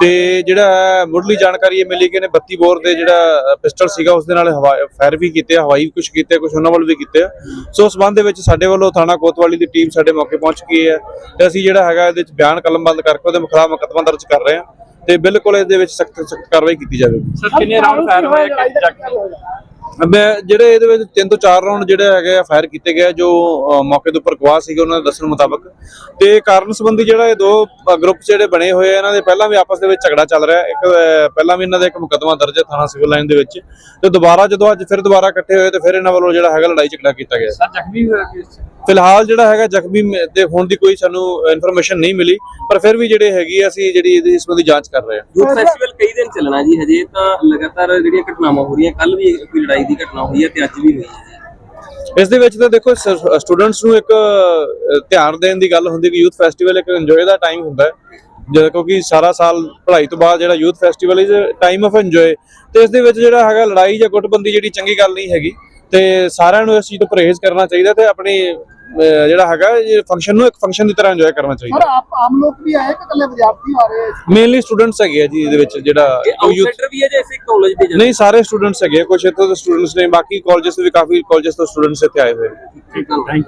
ਤੇ ਜਿਹੜਾ ਮੁੱਢਲੀ ਜਾਣਕਾਰੀ ਇਹ ਮਿਲੀ ਕਿ ਇਹਨੇ 32 ਬੋਰ ਦੇ ਜਿਹੜਾ ਪਿਸਟਲ ਸੀਗਾ ਉਸ ਦੇ ਨਾਲ ਫਾਇਰ ਵੀ ਕੀਤੇ ਹਵਾਈ ਵੀ ਕੁਝ ਕੀਤੇ ਕੁਝ ਉਹਨਾਂ ਵੱਲ ਵੀ ਕੀਤੇ ਸੋ ਉਸ ਸੰਬੰਧ ਦੇ ਵਿੱਚ ਸਾਡੇ ਵੱਲੋਂ ਥਾਣਾ ਕੋਤਵਾਲੀ ਦੀ ਟੀਮ ਸਾਡੇ ਮੌਕੇ ਪਹੁੰਚ ਗਈ ਹੈ ਤੇ ਅਸੀਂ ਜਿਹੜਾ ਹੈਗਾ ਇਹਦੇ ਵਿੱਚ ਬਿਆਨ ਕਲਮਬੰਦ ਕਰਕੇ ਉਹਦੇ ਖਿਲਾਫ ਮੁਕੱਦਮਾ ਦਰਜ ਕਰ ਰਹੇ ਹਾਂ ਤੇ ਬਿਲਕੁਲ ਇਹਦੇ ਵਿੱਚ ਸਖਤ ਸਖਤ ਕਾਰਵਾਈ ਕੀਤੀ ਜਾਵੇਗੀ। ਸਰ, ਕਿੰਨੇ ਰਾਉਂਡ ਫਾਇਰ ਹੋਏ ਕਿ ਜ਼ਖਮੀ ਮੈਂ ਜਿਹੜੇ ਇਹਦੇ ਵਿੱਚ ਤਿੰਨ ਤੋਂ ਚਾਰ ਰਾਉਂਡ ਜਿਹੜੇ ਹੈਗੇ ਆ ਫਾਇਰ ਕੀਤੇ ਗਏ ਜੋ ਮੌਕੇ ਦੇ ਉੱਪਰ ਗਵਾਹ ਸੀਗੇ ਉਹਨਾਂ ਦੇ ਦੱਸਣ ਮੁਤਾਬਕ। ਤੇ ਕਾਰਨ ਸੰਬੰਧੀ ਜਿਹੜਾ ਇਹ ਦੋ ਗਰੁੱਪ ਜਿਹੜੇ ਬਣੇ ਹੋਏ ਆ ਇਹਨਾਂ ਦੇ ਪਹਿਲਾਂ ਵੀ ਆਪਸ ਦੇ ਵਿੱਚ ਝਗੜਾ ਚੱਲ ਰਿਹਾ। ਇੱਕ ਪਹਿਲਾਂ ਵੀ ਇਹਨਾਂ ਦਾ ਇੱਕ ਮੁਕੱਦਮਾ ਦਰਜ ਹੈ ਥਾਣਾ ਸਿਵਲ ਲਾਈਨ ਦੇ ਵਿੱਚ। ਤੇ ਦੁਬਾਰਾ ਜਦੋਂ ਅੱਜ ਫਿਰ ਦੁਬਾਰਾ ਇਕੱਠੇ ਹੋਏ ਤੇ ਫਿਰ ਇਹਨਾਂ ਵੱਲੋਂ ਜਿਹੜਾ ਹੈਗਾ ਲੜਾਈ ਝਗੜਾ ਕੀਤਾ ਗਿਆ। ਸਰ ਜ਼ਖਮੀ ਹੋਇਆ ਕਿਸ ਫਿਲਹਾਲ ਜਿਹੜਾ ਹੈਗਾ ਜ਼ਖਮੀ ਦੇ ਹੋਣ ਦੀ ਕੋਈ ਸਾਨੂੰ ਇਨਫੋਰਮੇਸ਼ਨ ਨਹੀਂ ਮਿਲੀ ਪਰ ਫਿਰ ਵੀ ਜਿਹੜੇ ਹੈਗੀ ਆ, ਅਸੀਂ ਜਿਹੜੀ ਇਹਦੀ ਇਸ ਸੰਬੰਧੀ ਜਾਂਚ ਕਰ ਰਹੇ ਹਾਂ। ਯੂਥ ਫੈਸਟੀਵਲ ਕਈ ਦਿਨ ਚੱਲਣਾ ਜੀ ਹਜੇ ਤਾਂ ਲਗਾਤਾਰ ਜਿਹੜੀਆਂ ਘਟਨਾਵਾਂ ਹੋ ਰਹੀਆਂ ਕੱਲ ਵੀ ਕੋਈ ਲੜਾਈ ਦੀ ਘਟਨਾ ਹੋਈ ਹੈ ਤੇ ਅੱਜ ਵੀ ਹੋਈ ਹੈ। ਇਸ ਦੇ ਵਿੱਚ ਤਾਂ ਦੇਖੋ ਸਟੂਡੈਂਟਸ ਨੂੰ ਇੱਕ ਧਿਆਨ ਦੇਣ ਦੀ ਗੱਲ ਹੁੰਦੀ ਕਿ ਯੂਥ ਫੈਸਟੀਵਲ ਇੱਕ ਇੰਜੋਏ ਦਾ ਟਾਈਮ ਹੁੰਦਾ ਹੈ। ਜਦੋਂ ਕਿਉਂਕਿ ਸਾਰਾ ਸਾਲ ਪੜ੍ਹਾਈ ਤੋਂ ਬਾਅਦ ਜਿਹੜਾ youth festival is time of enjoy ਤੇ ਇਸ ਦੇ ਵਿੱਚ ਜਿਹੜਾ ਹੈਗਾ ਲੜਾਈ ਜਾਂ ਗੁੱਟਬੰਦੀ ਜਿਹੜੀ ਚੰਗੀ ਗੱਲ ਨਹੀਂ ਹੈਗੀ। ਤੇ ਸਾਰਿਆਂ ਨੂੰ ਇਸ ਚੀਜ਼ ਤੋਂ ਪਰਹੇਜ਼ ਕਰਨਾ ਚਾਹੀਦਾ ਤੇ ਆਪਣੀ ਜਿਹੜਾ ਹੈਗਾ ਇਹ ਫੰਕਸ਼ਨ ਨੂੰ ਇੱਕ ਫੰਕਸ਼ਨ ਦੀ ਤਰ੍ਹਾਂ ਇੰਜੋਏ ਕਰਨਾ ਸਰ ਚਾਹੀਦਾ ਆਪ ਆਮ ਲੋਕ ਵੀ ਆਏ ਕਿ ਇਕੱਲੇ ਵਿਦਿਆਰਥੀ ਆ ਰਹੇ ਮੇਨਲੀ ਸਟੂਡੈਂਟਸ ਹੈਗੇ ਆ ਜੀ ਇਹਦੇ ਵਿੱਚ ਜਿਹੜਾ ਆਊਟਸਾਈਡਰ ਵੀ ਹੈ ਜਾਂ ਇਸੇ ਕਾਲਜ ਦੇ ਨਹੀਂ ਸਾਰੇ ਸਟੂਡੈਂਟਸ ਹੈਗੇ ਕੁਝ ਇੱਥੋਂ ਦੇ ਸਟੂਡੈਂਟਸ ਨੇ ਬਾਕੀ ਕਾਲਜਸ ਵੀ ਕਾਫੀ ਕਾਲਜਸ ਤੋਂ ਸਟੂਡੈਂਟਸ ਇੱਥੇ ਆਏ ਹੋਏ ਨੇ ਜਨ